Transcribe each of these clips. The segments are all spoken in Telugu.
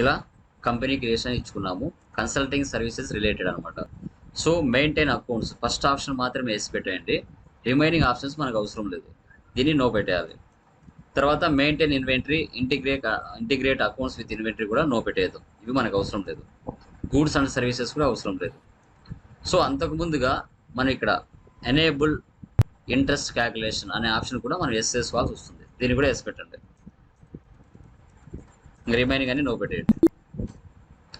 ఇలా కంపెనీ క్రియేషన్ ఇచ్చుకున్నాము. కన్సల్టింగ్ సర్వీసెస్ రిలేటెడ్ అనమాట so maintain accounts first option మాత్రమే వేసి పెట్టేయండి. రిమైనింగ్ ఆప్షన్స్ మనకు అవసరం లేదు. దీన్ని నో పెట్టేయాలి. తర్వాత maintain inventory integrate integrate accounts with inventory కూడా నో పెట్టేయదు ఇవి మనకు అవసరం లేదు. గూడ్స్ అండ్ సర్వీసెస్ కూడా అవసరం లేదు. సో అంతకు ముందుగా మనం ఇక్కడ ఎనేబుల్ ఇంట్రెస్ట్ క్యాల్కులేషన్ అనే ఆప్షన్ కూడా మనం ఎస్ చేసుకోవాల్సి వస్తుంది. దీన్ని కూడా వేసి పెట్టండి. రిమైనింగ్ అని నో పెట్టేయండి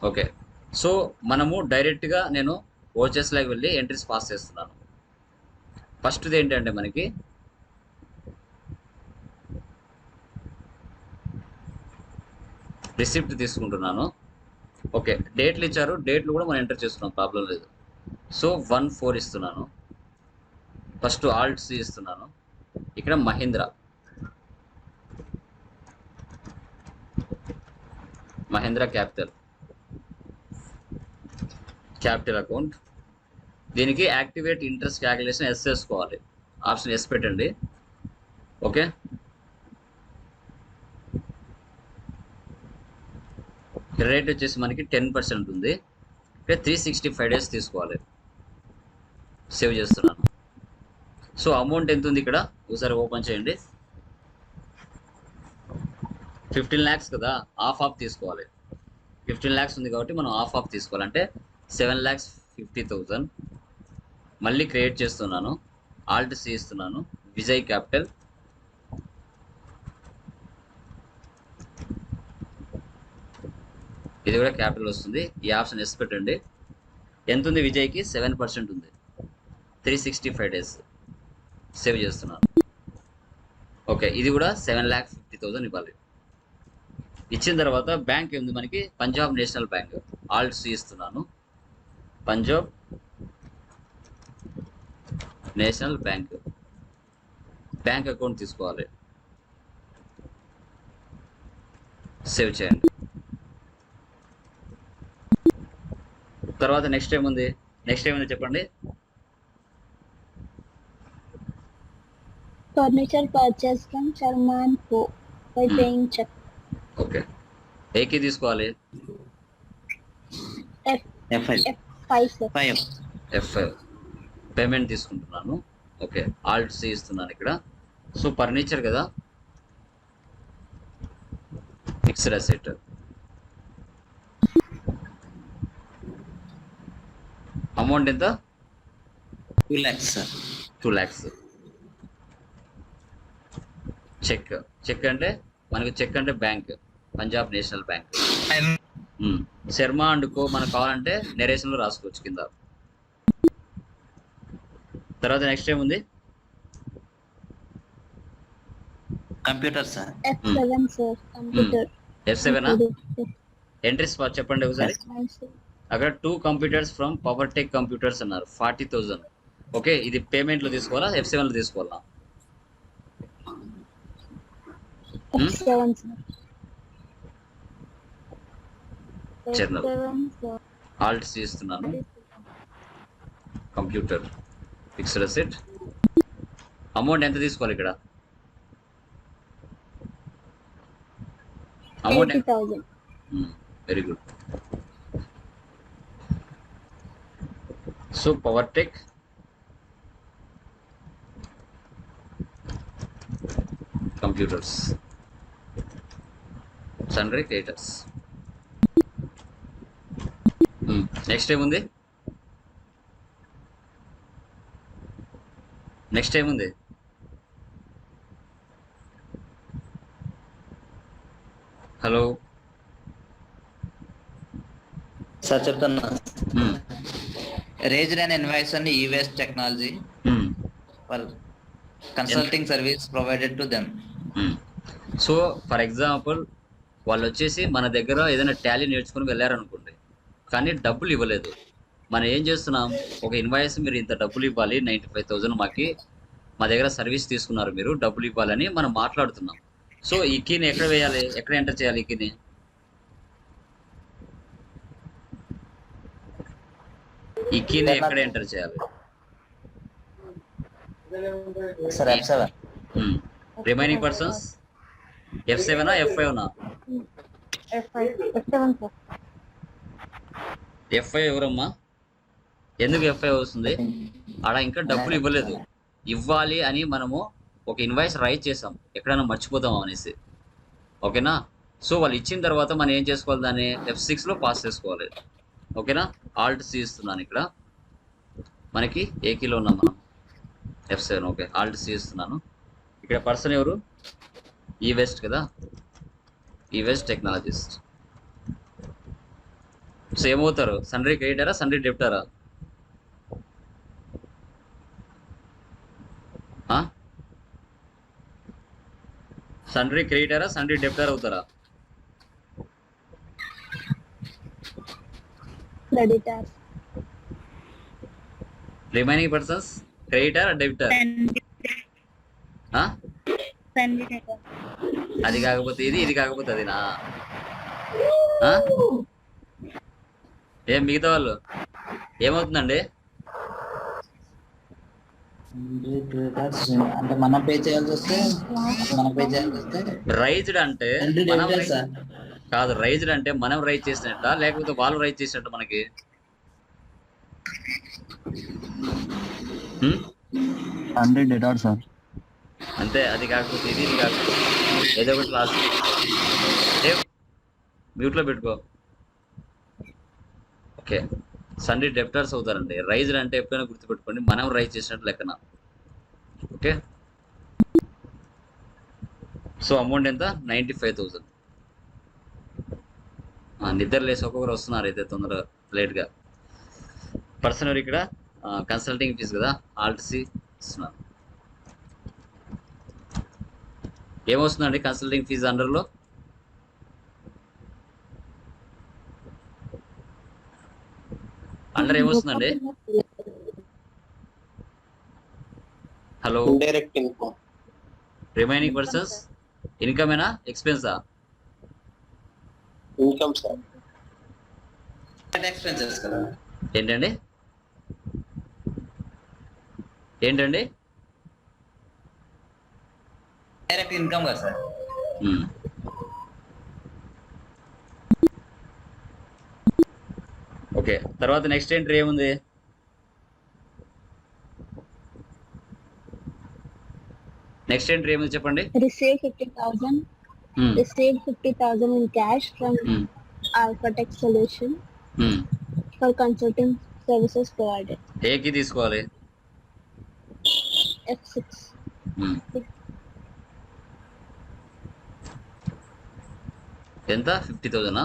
ఓకే. సో మనము డైరెక్ట్గా నేను ఓచెస్లోకి వెళ్ళి ఎంట్రీస్ పాస్ చేస్తున్నాను. ఫస్ట్ది ఏంటంటే మనకి రిసిప్ట్ తీసుకుంటున్నాను. ఓకే. డేట్లు ఇచ్చారు. డేట్లు కూడా మనం ఎంటర్ చేస్తున్నాం. ప్రాబ్లం లేదు. సో వన్ ఫోర్ ఇస్తున్నాను. ఫస్ట్ ఆల్ట్స్ ఇస్తున్నాను. ఇక్కడ Mahindra. Mahindra capital. Capital account. దీనికి యాక్టివేట్ ఇంట్రెస్ట్ క్యాలిక్యులేషన్ ఎస్ చేసుకోవాలి. ఆప్షన్ ఎస్ పెట్టండి. ఓకే? రేట్ వచ్చేసి మనకి టెన్ పర్సెంట్ ఉంది. ఇక్కడ త్రీ సిక్స్టీ ఫైవ్ డేస్ తీసుకోవాలి. సేవ్ చేస్తున్నాను. సో అమౌంట్ ఎంత ఉంది ఇక్కడ? ఒకసారి ఓపెన్ చేయండి. ఫిఫ్టీన్ ల్యాక్స్ కదా హాఫ్ ఆఫ్ తీసుకోవాలి. ఫిఫ్టీన్ ల్యాక్స్ ఉంది కాబట్టి మనం హాఫ్ ఆఫ్ తీసుకోవాలంటే సెవెన్ ల్యాక్స్ ఫిఫ్టీ థౌజండ్ మళ్ళీ క్రియేట్ చేస్తున్నాను. ఆల్ట్ సి ఇస్తున్నాను. విజయ్ క్యాపిటల్. ఇది కూడా క్యాపిటల్ వస్తుంది. ఈ ఆప్షన్ ఎస్ పెట్టండి. ఎంత ఉంది విజయ్కి? సెవెన్ పర్సెంట్ ఉంది. Three sixty five days save చేస్తున్నాను. ఓకే ఇది కూడా సెవెన్ ల్యాక్ ఫిఫ్టీ థౌసండ్ ఇవ్వాలి. ఇచ్చిన తర్వాత బ్యాంక్ ఉంది మనకి? Punjab national bank. ఆల్ట్స్ ఇస్తున్నాను. Punjab national bank. Bank account తీసుకోవాలి. సేవ్ చేయండి. తర్వాత నెక్స్ట్ ఏముంది? నెక్స్ట్ ఏముంది చెప్పండి? Furniture purchase from Sharma and paying cheque okay. ఏకి తీసుకోవాలి. ఫైవ్ పేమెంట్ తీసుకుంటున్నాను. ఓకే. ఆల్ట్ సి ఇస్తున్నాను ఇక్కడ. సో ఫర్నిచర్ కదా? Fixed asset. అమౌంట్ ఎంత? Two lakhs sir. Two lakhs. Cheque. Cheque అంటే? మనకు చెక్ అంటే bank Punjab national bank. Sharma and co మనకు కావాలంటే నెరేషన్లో రాసుకోవచ్చు కింద తర్వాత నెక్స్ట్ ఏముంది computer sir. F seven. Entries చెప్పండి ఒకసారి. అక్కడ two computers from power tech computers అన్నారు ఫార్టీ థౌజండ్ ఓకే ఇది పేమెంట్లో తీసుకోవాలా ఎఫ్ సెవెన్లో తీసుకోవాలా ఆల్ట్ ఇస్తున్నాను కంప్యూటర్ ఫిక్స్డ్ అసెట్ అమౌంట్ ఎంత తీసుకోవాలి ఇక్కడ? Amount. Very good so power tech computers sundry creditors next ఏముంది నెక్స్ట్ ఏముంది హలో సార్ చెప్తున్నా. Raised and invoice and E west technology for consulting service provided to them so for example వాళ్ళు వచ్చేసి మన దగ్గర ఏదైనా టాలీ నేర్చుకుని వెళ్ళారనుకోండి కానీ డబ్బులు ఇవ్వలేదు. మనం ఏం చేస్తున్నాం? ఒక ఇన్వాయిస్ మీరు ఇంత డబ్బులు ఇవ్వాలి నైంటీ ఫైవ్ థౌజండ్ మాకి మా దగ్గర సర్వీస్ తీసుకున్నారు మీరు డబ్బులు ఇవ్వాలని మనం మాట్లాడుతున్నాం. సో ఈ కీని ఎక్కడ వేయాలి? ఎక్కడ ఎంటర్ చేయాలి ఈ కీని? ఈ కీని ఎక్కడ ఎంటర్ చేయాలి? రిమైనింగ్ పర్సన్స్ ఎఫ్ సెవెనా ఎఫ్ ఫైవ్నా ఎఫ్ఐ ఎవరమ్మా? ఎందుకు ఎఫ్ఐ వస్తుంది? ఆడ ఇంకా డబ్బులు ఇవ్వలేదు. ఇవ్వాలి అని మనము ఒక ఇన్వాయిస్ రైట్ చేసాం. ఎక్కడైనా మర్చిపోతాం అనేసి. ఓకేనా? సో వాళ్ళు ఇచ్చిన తర్వాత మనం ఏం చేసుకోవాలి దాన్ని? ఎఫ్ సిక్స్లో పాస్ చేసుకోవాలి. ఓకేనా? ఆల్ట్ సి ఇస్తున్నాను ఇక్కడ. మనకి ఏ కిలో ఉన్నాం మనం? F seven okay. Alt C ఇస్తున్నాను. ఇక్కడ పర్సన్ ఎవరు? E ఈ వెస్ట్ కదా? E west technologist. సో ఏమవుతారు? సండ్రీ క్రెడిటరా సండ్రీ డెప్టారా సండ్రీ క్రెడిటరా సండ్రీ డెప్టర్ అవుతారా? Creditor remaining persons creditor debtor అది కాకపోతే ఇది ఇది కాకపోతే అదినా ఆ? ఏం మిగతా వాళ్ళు ఏమవుతుందండి అంటే మనం పే చేయాల్సి వస్తే మనం పే చేయాల్సి వస్తే రైజ్డ్ అంటే. కాదు రైజ్డ్ అంటే మనం రైజ్ చేసినట్ట లేకపోతే వాళ్ళు రైజ్ చేసినట్టు మనకి? హండ్రెడ్ సార్ అంతే అది కాకపోతే ఇది ఇది కాకపోతే ఏదో ఒకటి లాస్ట్ మ్యూట్లో పెట్టుకో. ఓకే. సండే డెప్టర్స్ అవుతారండి. రైజర్ అంటే ఎప్పుడైనా గుర్తుపెట్టుకోండి. మనం రైజ్ చేసినట్టు లెక్కన. ఓకే? సో అమౌంట్ ఎంత? నైంటీ ఫైవ్ థౌజండ్ నిద్ర లేసి ఒక్కొక్కరు వస్తున్నారు అయితే తొందరగా లేట్గా. పర్సన్ ఇక్కడ కన్సల్టింగ్ ఫీజు కదా ఆల్ట్ సి ఇస్తున్నారు. ఏమొస్తుందండి కన్సల్టింగ్ ఫీజు అండర్లో under ఏమొస్తుందండి? Hello indirect income remaining persons ఇన్కమేనా ఎక్స్పెన్సా ఇన్కమ్ సార్ ఎక్స్పెన్సెస్ కదా. ఏంటండి? ఏంటండి? డైరెక్ట్ ఇన్కమ్ కదా సార్. ఓకే తర్వాత నెక్స్ట్ ఎంట్రీ ఏముంది? నెక్స్ట్ ఎంట్రీ ఏముంది చెప్పండి? Receive fifty thousand. Receive fifty thousand in cash from. Alphatech solution. For consulting services provided ఏకి తీసుకోవాలి. ఎఫ్ సిక్స్ ఎంత? ఫిఫ్టీ థౌజండా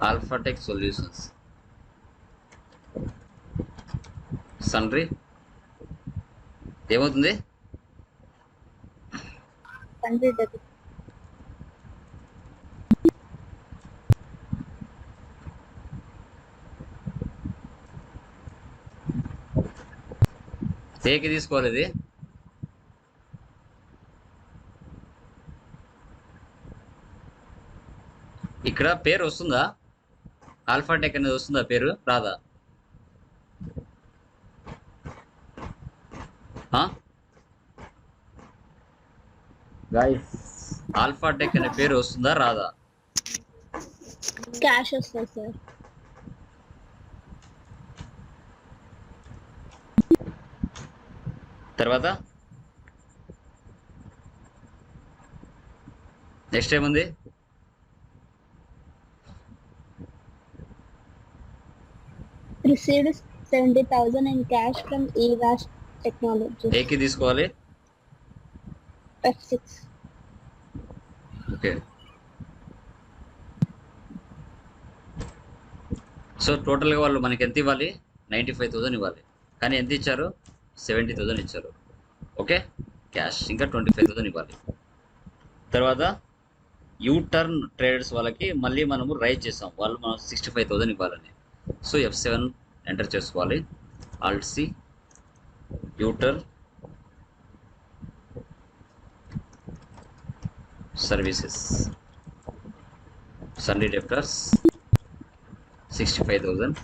ఆల్ఫాటెక్ సొల్యూషన్స్ సన్రీ ఏమవుతుంది? ఏకి తీసుకోవాలి ఇది ఇక్కడ పేరు వస్తుందా? ఆల్ఫాటెక్ అనేది వస్తుందా పేరు? రాదా? ఆల్ఫాటెక్ అనే పేరు వస్తుందా? రాదా? క్యాష్ వస్తుంది సార్ తర్వాత? నెక్స్ట్ ఏముంది? Received seventy thousand in cash from E technology ఏకి తీసుకోవాలి? F six okay. సో టోటల్గా వాళ్ళు మనకి ఎంత ఇవ్వాలి? నైంటీ ఫైవ్ థౌసండ్ ఇవ్వాలి. కానీ ఎంత ఇచ్చారు? సెవెంటీ థౌసండ్ ఇచ్చారు. ఓకే క్యాష్ ఇంకా ట్వంటీ ఫైవ్ థౌసండ్ ఇవ్వాలి. తర్వాత యూ టర్న్ ట్రేడర్స్ వాళ్ళకి మళ్ళీ మనము రైజ్ చేసాం. వాళ్ళు మనం సిక్స్టీ ఫైవ్ థౌసండ్ ఇవ్వాలని. సో ఎఫ్ సెవెన్ ఎంటర్ చేసుకోవాలి. Alt U యూటర్ services sundry debtors sixty five thousand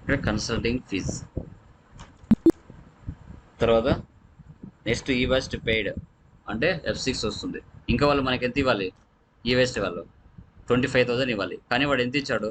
ఇక్కడ కన్సల్టింగ్ ఫీజ్ తర్వాత నెక్స్ట్ ఈ వెస్ట్ పెయిడ్ అంటే ఎఫ్ సిక్స్ వస్తుంది. ఇంకా వాళ్ళు మనకి ఎంత ఇవ్వాలి? ఈ వెస్ట్ వాళ్ళు ట్వంటీ ఫైవ్ థౌసండ్ ఇవ్వాలి. కానీ వాడు ఎంత ఇచ్చాడు?